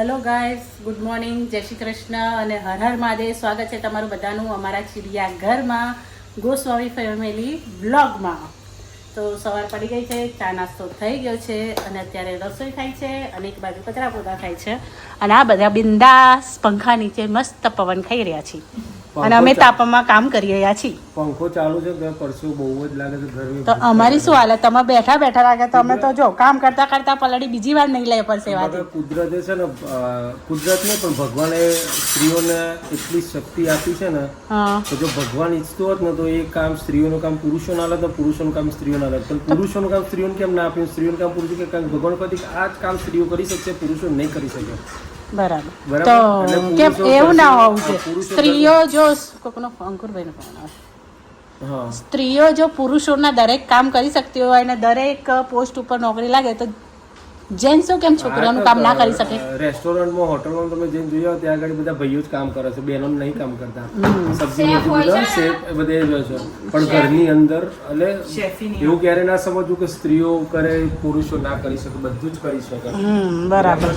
Hello guys good morning જય શ્રી કૃષ્ણ અને હર હર મહાદેવ. સ્વાગત છે તમારું બધાનું અમારા ચિડિયા ઘરમાં ગોસ્વામી ફેમિલી બ્લોગમાં તો સવાર પડી ગઈ છે, ચા નાસ્તો થઈ ગયો છે અને અત્યારે રસોઈ થાય છે અને એક બાજુ કચરા પોતા થાય છે. અને આ બધા બિંદાસ પંખા નીચે મસ્ત પવન ખાઈ રહ્યા છીએ અને અમે તાપમાં કામ કરી રહ્યા છીએ. પંખો ચાલુ છે ઘર પરસેવો બહુ જ લાગે છે ગરમી તો અમારી શું હાલત? તમે બેઠા બેઠા લાગે તો અમે તો જો કામ કરતા કરતા પલડી બીજી વાર નહીં લઈ પડશે વાત કુદરતે છે ને કુદરત ને પણ ભગવાને સ્ત્રીઓને એટલી શક્તિ આપી છે ને તો જો ભગવાન ઈચ્છતો હોત ને તો એ કામ સ્ત્રીઓનું કામ પુરુષોને અલગ ને પુરુષોનું કામ સ્ત્રીઓને અલગ પણ પુરુષોનું કામ સ્ત્રીઓને કેમ ના આપ્યું સ્ત્રીઓનું કામ પુરુષો કે ભગવાન કહે આ જ કામ સ્ત્રીઓ કરી શકશે પુરુષો નહીં કરી શકે. બરાબર. તો કેમ એવું ના હોવું છે સ્ત્રીઓ જો કોકનો અંકુરભાઈનો ફોન આવે. સ્ત્રીઓ જો પુરુષોના દરેક કામ કરી શકતી હોય અને દરેક પોસ્ટ ઉપર નોકરી લાગે તો જેન્ટ્સો કેમ છોકરાનું કામ ના કરી શકે? રેસ્ટોરન્ટમાં હોટલમાં તમે જેમ જોયા ત્યાં આગળ બધા ભાઈઓ જ કામ કરે છે બહેનો નહીં કામ કરતા. સબ્જી શેફ એ બધે જ હોય છે. પણ ઘરની અંદર એટલે એવું ક્યારે ના સમજવું કે સ્ત્રીઓ કરે પુરુષો ના કરી શકે બધું જ કરી શકે. બરાબર.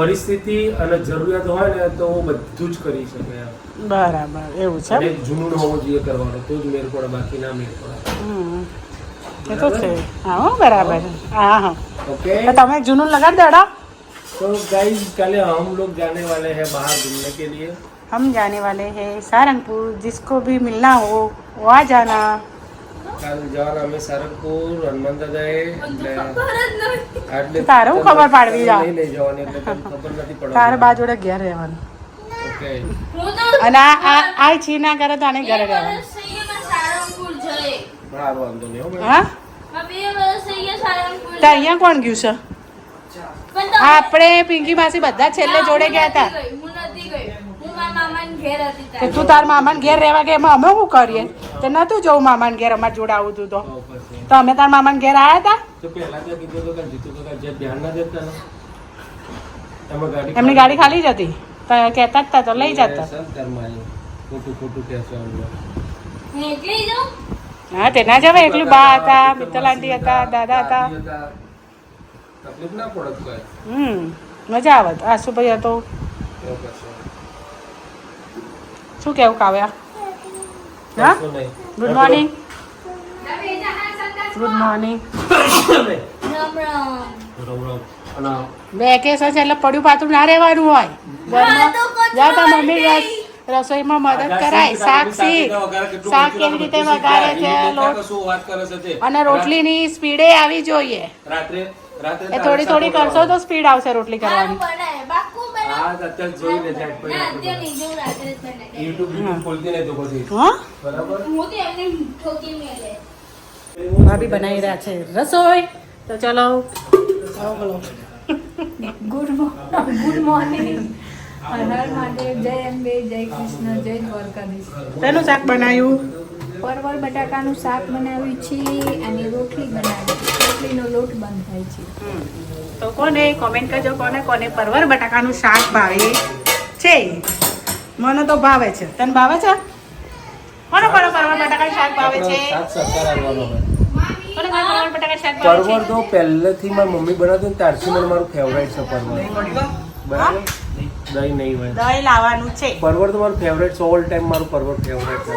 પરિસ્થિતિ અને જરૂરિયાત હોય ને તો બધું જ કરી શકે એમ. બરાબર એવું છે? જૂનું હોવું જોઈએ કરવાનું તો જ મેળ પડે બાકી ના મેળ પડે. એ તો છે હા હો, બરાબર હા હા ओके તો તમે જૂનું લગાડ દેડો तो गाइस कल हम लोग जाने वाले हैं बाहर घूमने के लिए हम जाने वाले हैं सारंगपुर जिसको भी मिलना हो वो आ जाना કાલ જવાના અમે સારંગપુર હનુમાન દાદાએ એટલે આટલે તારે હું ખબર પાડવી જા? નહીં લઈ જવાની એટલે તને ખબર નથી તારે પડવાની બા જોડે ઘેર રહેવાનું ઓકે અને આ આ આ છી ના કરે તો આને ઘરે રહેવાનું હા વાંધો નહીં હા તો અહીંયા કોણ ગયું છે? આપણે પિંકી માસી બધા છેલ્લે જોડે ગયા હતા. કે તું તાર. મામાને ઘેર રહેવા ગયા એમાં અમે શું કરીએ? તે નતું જવું મામાને ઘેર અમારે જોડે આવું તું તો. તો અમે તાર મામાને ઘેર આવ્યા હતા? તો પહેલા ત્યાં કીધું હતું કે જીતુ કાકા જે ધ્યાન ના દેતા ને. તમે ગાડી એમની ગાડી ખાલી જ હતી? તો કહેતા જ હતા તો લઈ જતા. ખોટું ખોટું કહેશો. હા તે ના જવાય એકલું બા હતા મિત્તલ આંટી હતા દાદા હતા. તકલીફ ના પડત હમ મજા આવત. આશુભાઈ હતો. શું કેવું કાવ્યા? હા? ગુડ મોર્નિંગ ગુડ મોર્નિંગ બે કેસ હશે એટલે પડ્યું પાતું ના રહેવાનું હોય. મમ્મી રસોઈમાં મદદ કરાય. શાક શીખ શાક કેવી રીતે વઘારે છે? લોટ વાત કરે અને રોટલીની સ્પીડે આવી જોઈએ. રાત્રે રાત્રે એ થોડી થોડી કરશો તો સ્પીડ આવશે રોટલી કરવાની. ભાભી બનાવી રહ્યા છે. રસોઈ? તો ચલો. ગુડ ગુડ ગુડ મોર્નિંગ જય અંબે જય કૃષ્ણ જય દ્વારકાધીશ. શેનું શાક બનાવ્યું? પરવળ બટાકાનું શાક બનાવ્યું છે અને રોટલી બનાવી. રોટલીનો લોટ બંધ થાય છે. તો કોને કોમેન્ટ કરજો કોને કોને પરવર બટાકાનું શાક ભાવે છે? મને તો ભાવે છે. તને ભાવે છે? કોને કોને પરવર બટાકાનું શાક ભાવે છે? છે તો પહેલેથી મારી મમ્મી બનાવતી ને ત્યારથી મને મારું ફેવરેટ છે પરવર બરાબર? દહીં નહીં હોય. દહીં લાવવાનું છે. પરવર તો મારું ફેવરેટ છે ઓલ ટાઈમ મારું પરવર ફેવરેટ છે.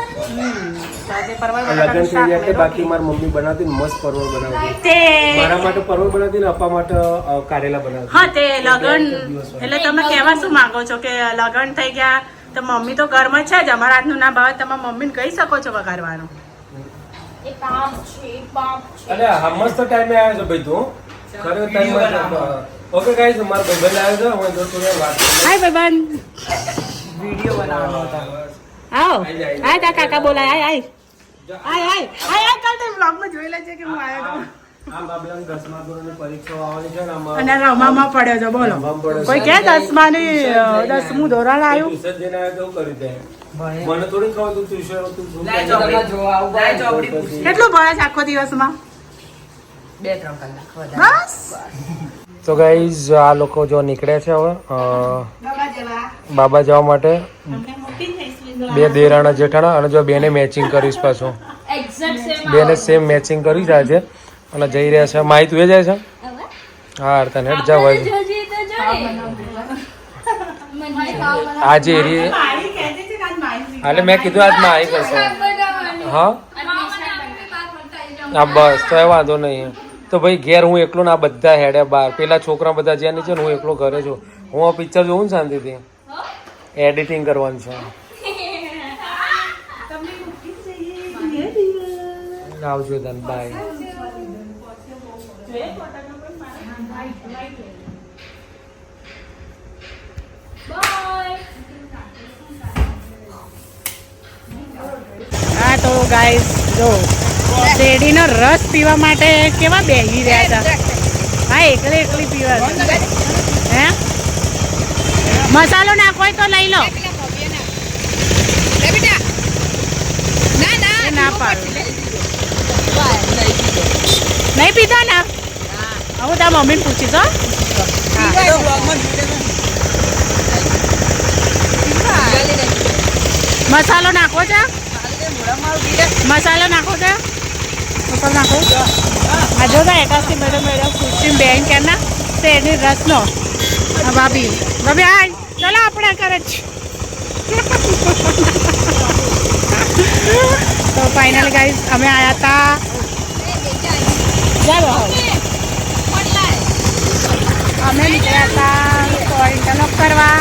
લગ્ન થઈ ગયા કે બાકી મારી મમ્મી બનાવતી ને મસ્ત પરવર બનાવતી. મારા માટે પરવર બનાવતી ને અપા માટે કારેલા બનાવતી. હા તે લગન. એટલે તમે કહેવા શું માંગો છો કે લગન થઈ ગયા તો મમ્મી તો ઘરમાં છે જ અમારા હાથનું ના ભાવે તમે મમ્મીને કહી શકો છો વઘારવાનું. અરે હમસ તો ટાઈમે આવ્યો છે ભાઈ તું. ખરેખર ટાઈમ ઓકે ગાઈસ મારા ભાઈબંધ આવ્યો છે. હું દોસ્તો ને વાત હાય ભાઈબંધ. વિડિયો બનાવવાનો હતો. આવો. હાય તા કાકા બોલાય. આય આય આય આય આય આય કાલ વ્લોગમાં જોઈ લેજે કે હું આવ્યો તો? આ બાબલાની દસમા ધોરણની પરીક્ષાઓ આવવાની છે ને અને રમામાં પડ્યો છે બોલો. કોઈ કે દસમાની અ, દસમું ધોરણ આવ્યું? ટ્યુશન જઈને આવ્યો કેવું કર્યું તે મને થોડી ખબર તું ટ્યુશન. કેટલું ભણે છે આખો દિવસમાં? બે ત્રણ કલાક બસ. તો ગાઈઝ આ લોકો જો નીકળ્યા છે હવે બાબા જવા માટે. બે દેરાણા જેઠાણા અને જો બેને મેચિંગ કરીશ પાછું. બેને સેમ મેચિંગ કરી છે આજે. અને જઈ રહ્યા છે. માહિત તું જાય છે? હા તને હેડ જાવ આજે એરી એટલે મેં કીધું આજમાં આવી કરશે. હા? હા, બસ તો એ વાંધો નહીં. તો ભાઈ ઘેર હું એકલો ના બધા હેડે બાર પેલા છોકરા બધા જ્યાં નીચે ને હું એકલો ઘરે છું. હું આ પિક્ચર જોઉં ને શાંતિથી? એડિટિંગ કરવાનું છે. આવજો તને બાય ગાઈસ જો શેરડીનો રસ પીવા માટે કેવા બેહી રહ્યા હતા. હા એકલી એકલી પીવા હે? મસાલો નાખો તો લઈ લો. ના પાડું. નહીં પીધા ને? હું. તારા મમ્મીને પૂછીશ હો. મસાલો નાખો છે મસાલો નાખો છે. મસાલો નાખો. આ જો તો એકાસી મેડમ મેડમ ખુશી બેન કે ના શેરડી રસનો આ ભાભી ભાભી આય ચાલો આપણે કરે જ. તો ફાઇનલી ગાઈસ અમે આવ્યા હતા ચાલો અમે નીકળ્યા હતા અનોક કરવા.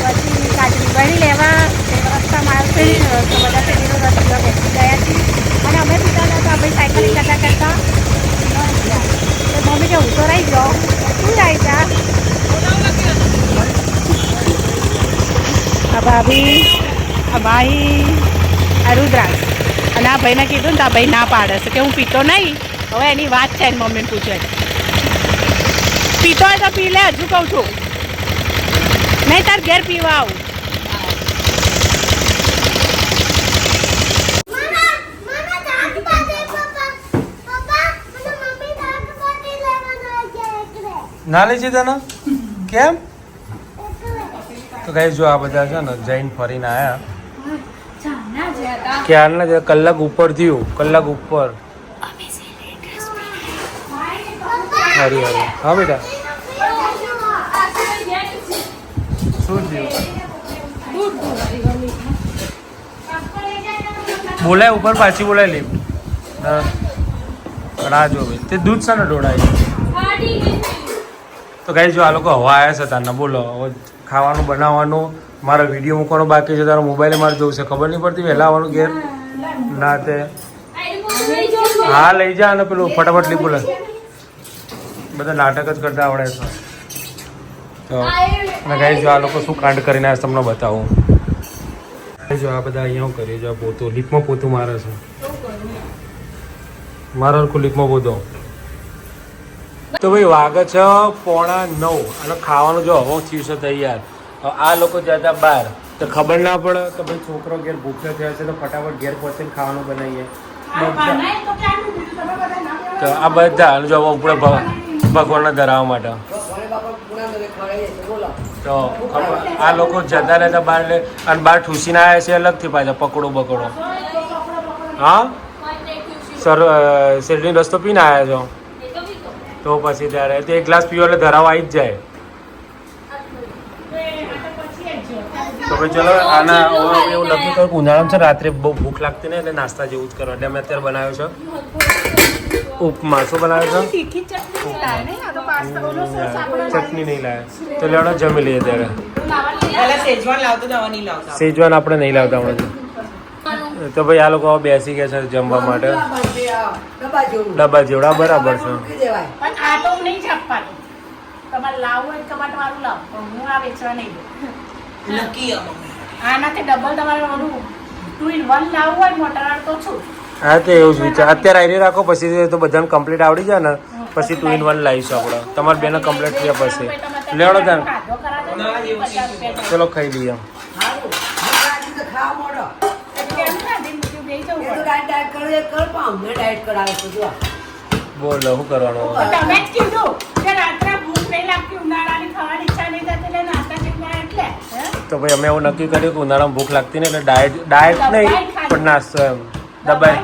પછી કાચરી ભરી લેવા તે રસ્તામાં આવશે તો બધા શેરીનો રસ્તો બેસી ગયા છીએ અને અમે સીધા હતા અમે સાયકલિંગ કરતા કરતા તો મમ્મી કે હું તો રહી જાઓ શું જાય તા ભાભી આ ભાઈ આ રુદ્રાક્ષ. અને આ ભાઈને કીધું ને તો આ ભાઈ ના પાડે છે કે હું પીતો નહીં. હવે એની વાત છે એની મમ્મીને પૂછે પીતો હોય તો પી લે હજુ કહું છું. નહીં તાર ઘેર પીવા આવું. ના લઈ જતા ને? કેમ? તો કઈ જો આ બધા છે ને જૈન ફરીને આયા. ક્યારના જે કલાક ઉપર થયું કલાક ઉપર. હરી હરી. હા બેટા. શું થયું? બોલાય ઉપર પાછી બોલાય લે. રાહ જો ભાઈ તે દૂધ છે ને ઢોળાય તો કઈ જો આ લોકો હવા આવ્યા છે તારના બોલો ખાવાનું બનાવવાનું, મારો વીડિયો મૂકવાનો બાકી છે, તારો મોબાઈલે મારે જોવું છે. ખબર નહીં પડતી વહેલા આવવાનું ઘેર? ના તે. હા, લઈ જા અને પેલું ફટાફટ લીધું લે બધા નાટક જ કરતા આવડે છે. તો, અને કઈ જો આ લોકો શું કાંડ કરીને આવ્યા તમને બતાવું. જો આ બધા અહીંયા કરીએ જો પોતું લીપમાં પોતું મારે છે. મારો હરખું લીપમાં પોતો. તો ભાઈ વાગે છે પોણા નવ. અને ખાવાનું જો હવે થયું છે તૈયાર. આ લોકો જતા બહાર. તો ખબર ના પડે તો ભાઈ છોકરો ઘેર ભૂખ્યો થયો છે તો ફટાફટ ઘેર પહોંચીને ખાવાનું બનાવીએ. તો આ બધા જો હવે ઉપર ભગવાનને ધરાવવા માટે. તો આ લોકો જતા રહેતા બહાર લે અને બહાર ઠૂસીને આવ્યા છે અલગથી પાછા પકડો બકડો. હા? સર શેરડી રસ્તો પીને આવ્યા છો? તો પછી ત્યારે તો એક ગ્લાસ પીવો એટલે ધરાવ આવી જ જાય. તો ભાઈ ચલો આના એવું નક્કી કરું ઉનાળામાં છે રાત્રે બહુ ભૂખ લાગતી ને એટલે નાસ્તા જેવું જ કરો. એટલે અમે અત્યારે બનાવ્યો છે ઉપમા. શું બનાવ્યો છે? ચટણી નહીં લાવે. તો લેવડો જમી લઈએ ત્યારે. સેજવાન લાવતો નહીં લાવતા. સેજવાન આપણે નહીં લાવતા હમણાં તો ભાઈ આ લોકો બેસી ગયા છે જમવા માટે. ડબ્બા જેવડા બરાબર છે. પણ આ તો નહીં છાપવાનું તમારે લાવવું હોય તમારે મારું લાવ પણ હું આ વેચવા નહીં નક્કી આનાથી ડબલ તમારે ઓલું ટુ ઇન વન લાવવું હોય મોટર તો છું હા તો એવું જ વિચાર. અત્યારે આઈડી રાખો પછી તો બધાને કમ્પ્લીટ આવડી જાય ને પછી ટુ ઇન વન લાવીશું આપણે તમારે બેને કમ્પ્લીટ થયા પછી. લેવડો તને. ચલો ખાઈ લઈએ. બોલો શું કરવાનું? તમે જ કીધું કે રાત્રે ભૂખ નહીં લાગતી ઉનાળાની ખાવાની ઈચ્છા નહીં થતી એટલે નાસ્તા શીખના એટલે તો ભાઈ અમે એવું નક્કી કર્યું કે ઉનાળામાં ભૂખ લાગતી ને એટલે ડાયટ ડાયટ નહીં પણ નાસ્તો એમ. દબાઈ.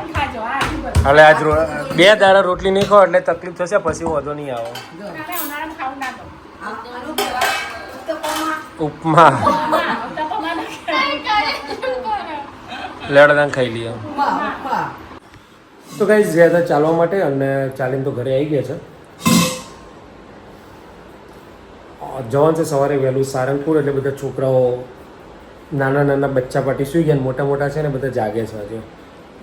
હવે આજ રો- બે દાડા રોટલી નહીં ખાઓ એટલે તકલીફ થશે પછી વધુ નહીં આવો. ખાવું ના. ઉપમા. લેડદાન ખાઈ લઈએ તો કઈ ગયા હતા ચાલવા માટે અને ચાલીને તો ઘરે આવી ગયા છે. જવાન છે સવારે વહેલું સારંગપુર એટલે બધા છોકરાઓ નાના નાના બચ્ચા પાટી સુઈ ગયા મોટા મોટા છે ને બધા જાગે છે હજુ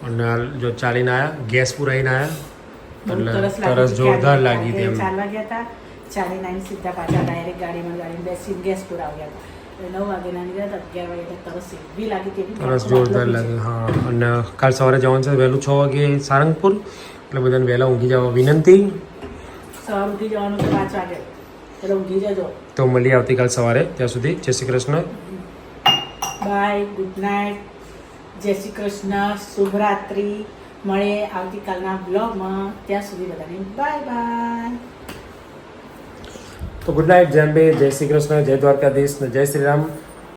અને જો ચાલીને આવ્યા ગેસ પુરાઈને આવ્યા એટલે તરસ જોરદાર લાગી હતી ચાલવા ગયા હતા ચાલી આવીને સીધા પાછા ડાયરેક્ટ ગાડીમાં ગાડીમાં બેસી ગેસ પુરાવ્યા હતા. નવ વાગે ના નીકળ્યા અગિયાર વાગે તરસ એવી લાગી હતી તરસ જોરદાર લાગે હા. અને કાલ સવારે જવાનું છે વહેલું છ વાગે સારંગપુર એટલે બધાને વહેલા ઊંઘી જવા વિનંતી. સવાર ઊંઘી જવાનું છે પાંચ વાગે. એટલે ઊંઘી જજો. તો મળીએ આવતીકાલ સવારે. ત્યાં સુધી જય Shri Krishna. Bye good night. જય શ્રી કૃષ્ણ. શુભરાત્રિ. મળે આવતીકાલના બ્લોગમાં. ત્યાં સુધી બધાને બાય બાય. તો ગુડ નાઇટ જેમ બે જય શ્રી કૃષ્ણ જય દ્વારકાધીશ જય શ્રી રામ.